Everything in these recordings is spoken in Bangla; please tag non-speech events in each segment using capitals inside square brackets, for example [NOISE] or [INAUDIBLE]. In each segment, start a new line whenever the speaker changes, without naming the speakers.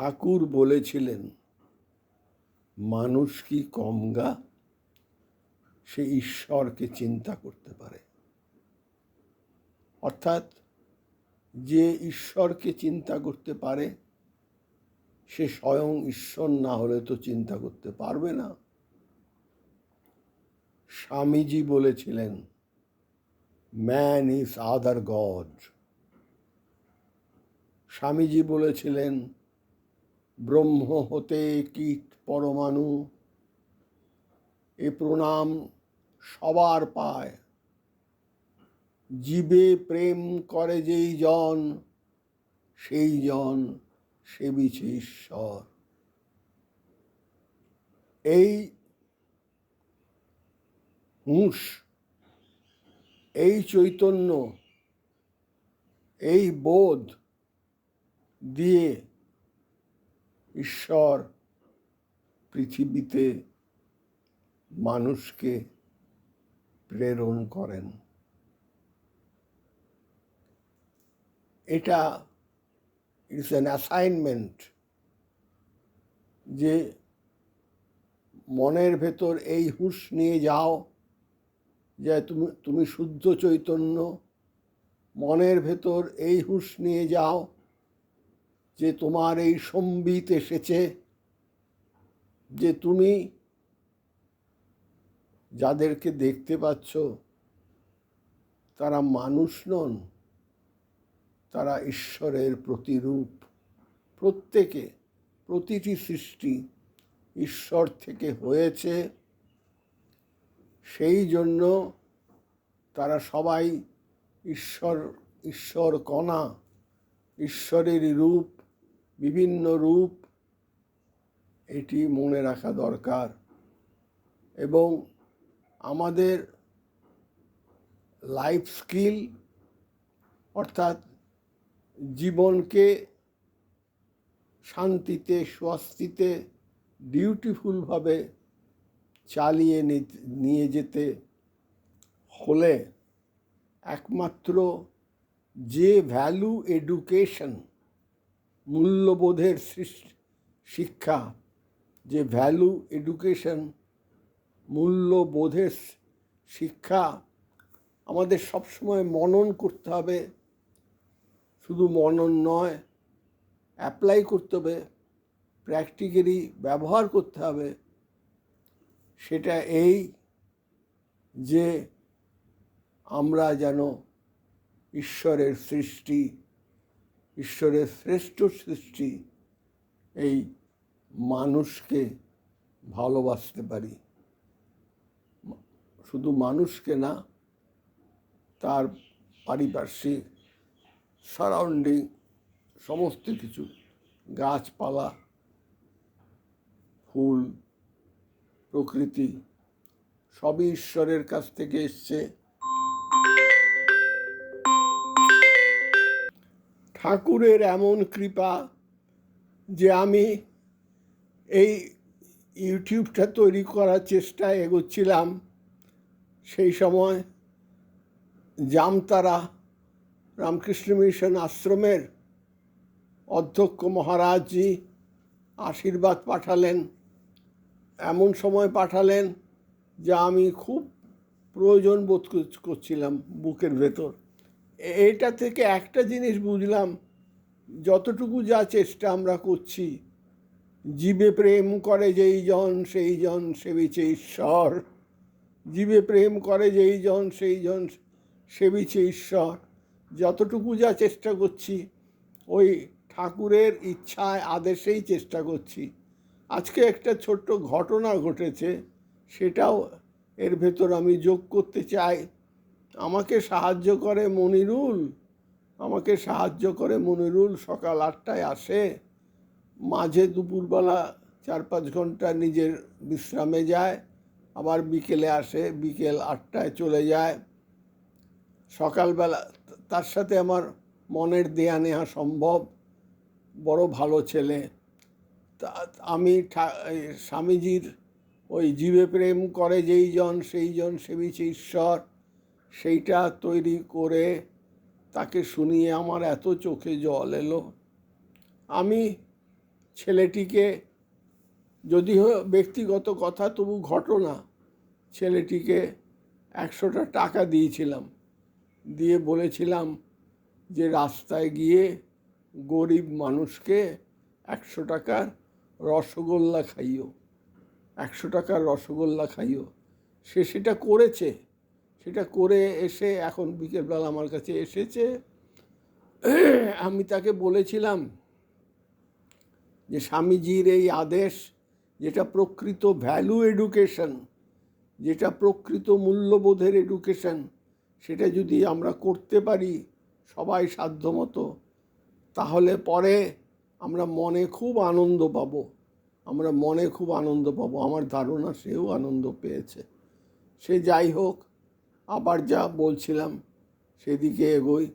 ঠাকুর বলেছিলেন, মানুষ কি কমগা সে ঈশ্বরকে চিন্তা করতে পারে। অর্থাৎ যে ঈশ্বরকে চিন্তা করতে পারে, সে স্বয়ং ঈশ্বর না হলে তো চিন্তা করতে পারবে না। স্বামীজি বলেছিলেন man is other god Swamiji বলেছিলেন ব্রহ্ম হতে কীট পরমাণু? এ প্রণাম সবার পায়। জীবে প্রেম করে যেই জন, সেই জন সেবিছে ঈশ্বর। এই হুঁশ, এই চৈতন্য, এই বোধ দিয়ে ঈশ্বর পৃথিবীতে মানুষকে প্রেরণ করেন। এটা ইটস অ্যান অ্যাসাইনমেন্ট যে মনের ভেতর এই হুঁশ নিয়ে যাও যে তুমি তুমি শুদ্ধ চৈতন্য। মনের ভেতর এই হুঁশ নিয়ে যাও যে তোমার এই সম্বিত এসেছে, যে তুমি যাদেরকে দেখতে পাচ্ছ, তারা মানুষ নন, তারা ঈশ্বরের প্রতিরূপ। প্রত্যেকে প্রতিটি সৃষ্টি ঈশ্বর থেকে হয়েছে, সেই জন্য তারা সবাই ঈশ্বর ঈশ্বর কণা ঈশ্বরের রূপ বিভিন্ন রূপ এটি মনে রাখা দরকার। এবং আমাদের লাইফ স্কিল অর্থাৎ জীবনকে শান্তিতে, স্বস্তিতে ডিউটিফুলভাবে চালিয়ে নিয়ে যেতে হলে একমাত্র যে ভ্যালু এডুকেশন মূল্যবোধের শিক্ষা, যে ভ্যালু এডুকেশন মূল্যবোধের শিক্ষা আমাদের সবসময় মনন করতে হবে। শুধু মনন নয় অ্যাপ্লাই করতে হবে প্র্যাকটিক্যালি ব্যবহার করতে হবে। সেটা এই যে আমরা যেন ঈশ্বরের সৃষ্টি ঈশ্বরের শ্রেষ্ঠ সৃষ্টি, এই মানুষকে ভালোবাসতে পারি। শুধু মানুষকে না, তার পারিপার্শ্বিক সারাউন্ডিং সমস্ত কিছু, গাছপালা, ফুল, প্রকৃতি, সবই ঈশ্বরের কাছ থেকে এসছে। ঠাকুরের এমন কৃপা যে আমি এই ইউটিউবটা তৈরি করার চেষ্টায় এগোচ্ছিলাম। সেই সময় জামতারা রামকৃষ্ণ মিশন আশ্রমের অধ্যক্ষ মহারাজজি আশীর্বাদ পাঠালেন। এমন সময় পাঠালেন যা আমি খুব প্রয়োজন বোধ করছিলাম বুকের ভেতর। এটা থেকে একটা জিনিস বুঝলাম, যতটুকু যা চেষ্টা আমরা করছি, জীবে প্রেম করে যেই জন, সেই জন সেবিছে ঈশ্বর। জীবে প্রেম করে যেই জন, সেই জন সেবিছে ঈশ্বর। যতটুকু যা চেষ্টা করছি, ওই ঠাকুরের ইচ্ছায়, আদেশেই চেষ্টা করছি। আজকে একটা ছোট্ট ঘটনা ঘটেছে, সেটাও এর ভেতর আমি যোগ করতে চাই। আমাকে সাহায্য করে মনিরুল। আমাকে সাহায্য করে মনিরুল সকাল আটটায় আসে। মাঝে দুপুরবেলা চার পাঁচ ঘণ্টা নিজের বিশ্রামে যায়। আবার বিকেলে আসে, বিকেল আটটায় চলে যায়। সকালবেলা তার সাথে আমার মনের দেয়া নেওয়া সম্ভব। বড় ভালো ছেলে। তা, আমি স্বামীজির ওই জীবে প্রেম করে যেই জন, সেই জন সেবিছে ঈশ্বর। সেইটা তৈরি করে তাকে শুনিয়ে আমার এত চোখে জল এলো। আমি ছেলেটিকে, যদিও ব্যক্তিগত কথা, তবু ঘটনা, ছেলেটিকে একশোটা টাকা দিয়েছিলাম। দিয়ে বলেছিলাম যে, রাস্তায় গিয়ে গরিব মানুষকে একশো টাকার রসগোল্লা খাইও। একশো টাকার রসগোল্লা খাইও। সে সেটা করেছে। সেটা করে এসে এখন বিকেলবেলা আমার কাছে এসেছে। আমি তাকে বলেছিলাম যে স্বামীজির এই আদেশ, যেটা প্রকৃত ভ্যালু এডুকেশন যেটা প্রকৃত মূল্যবোধের এডুকেশন সেটা যদি আমরা করতে পারি সবাই সাধ্যমতো, তাহলে পরে আমরা মনে খুব আনন্দ পাব। আমরা মনে খুব আনন্দ পাবো। আমার ধারণা সেও আনন্দ পেয়েছে। সে যাই হোক আবার যা বলছিলাম, সেদিকে এগোই।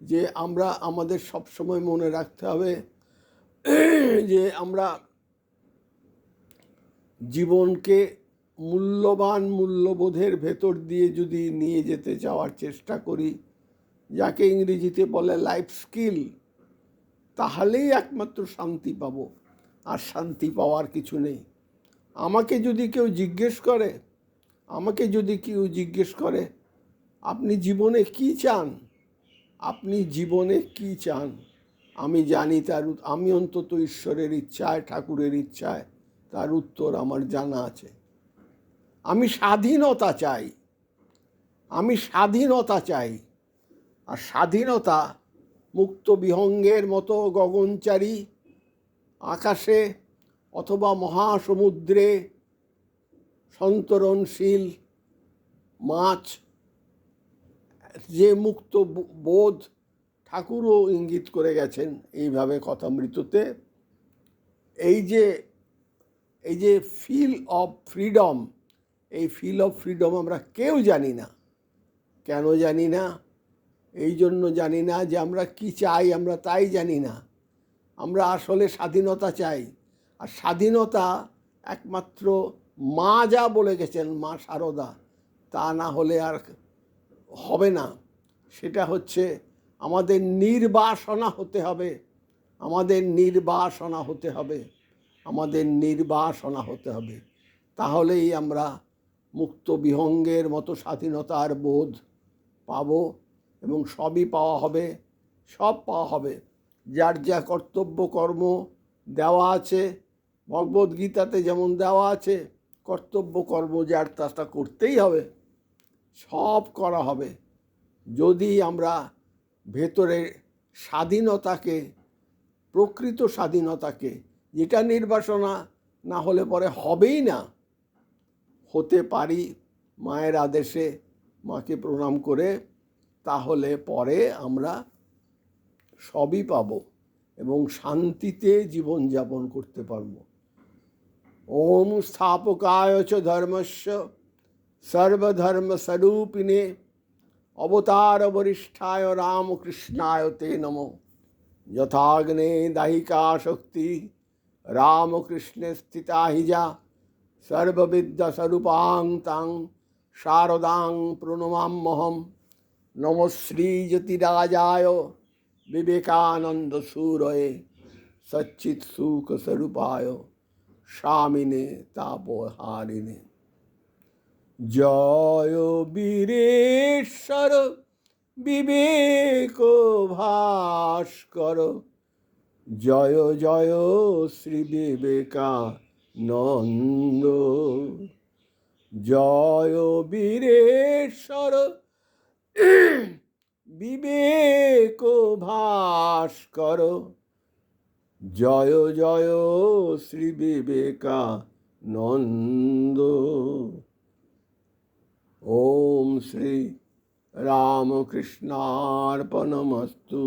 যে আমরা, আমাদের সবসময় মনে রাখতে হবে [CLEARS THROAT] যে আমরা জীবনকে মূল্যবান মূল্যবোধের ভেতর দিয়ে যদি নিয়ে যেতে যাওয়ার চেষ্টা করি, যাকে ইংরেজিতে বলে লাইফ স্কিল তাহলেই একমাত্র শান্তি পাবো। আর শান্তি পাওয়ার কিছু নেই। আমাকে যদি কেউ জিজ্ঞেস করে আমাকে যদি কেউ জিজ্ঞেস করে, আপনি জীবনে কি চান? আপনি জীবনে কি চান? আমি জানি তার আমি অন্তত ঈশ্বরের ইচ্ছায়, ঠাকুরের ইচ্ছায় তার উত্তর আমার জানা আছে। আমি স্বাধীনতা চাই। আমি স্বাধীনতা চাই। আর স্বাধীনতা মুক্ত বিহঙ্গের মতো গগনচারী, আকাশে অথবা মহাসমুদ্রে সন্তরণশীল মাছ, যে মুক্ত বোধ ঠাকুরও ইঙ্গিত করে গেছেন এইভাবে কথামৃততে এই যে এই যে ফিল অফ ফ্রিডম এই ফিল অফ ফ্রিডম আমরা কেউ জানি না। কেন জানি না? এই জন্য জানি না যে আমরা কি চাই, আমরা তাই জানি না। আমরা আসলে স্বাধীনতা চাই। আর স্বাধীনতা একমাত্র মা যা বলে গেছেন, মা সারদা, তা না হলে আর হবে না। সেটা হচ্ছে আমাদের নির্বাসনা হতে হবে। আমাদের নির্বাসনা হতে হবে। আমাদের নির্বাসনা হতে হবে। তাহলেই আমরা মুক্ত বিহঙ্গের মতো স্বাধীনতার বোধ পাব এবং সবই পাওয়া হবে, সব পাওয়া হবে। যার যা কর্তব্য কর্ম দেওয়া আছে, ভগবদ্গীতাতে যেমন দেওয়া আছে কর্তব্য, কর্ম যার তাটা করতেই হবে, সব করা হবে। যদি আমরা ভেতরে স্বাধীনতাকে, প্রকৃত স্বাধীনতাকে, যেটা নির্বাসনা না হলে পরে হবেই না, হতে পারি মায়ের আদেশে, মাকে প্রণাম করে, তাহলে পরে আমরা সবই পাব এবং শান্তিতে জীবনযাপন করতে পারব। ओम स्थापकाय च धर्मस्य सर्वधर्म स्वरूपिणे अवतार वरिष्ठाय रामकृष्णाय ते नमो। यथाग्ने दाहिका शक्ति रामकृष्ण स्थिता हिजा सर्वविद्यास्वरूपां तां शारदां प्रणमाम्यहं नमो श्रीजतिराजाय विवेकानन्दसूरये सच्चित्सुखस्वरूपाय। স্বামিনে তাপহারিণে জয় বীরেশ্বর বিবেক ভাস্কর। জয় জয় শ্রী বিবেকানন্দ। জয় বীরেশ্বর বিবেক ভাস্কর। জয় জয় শ্রী বিবেকানন্দ। ওম শ্রী রামকৃষ্ণার্পণমস্তু।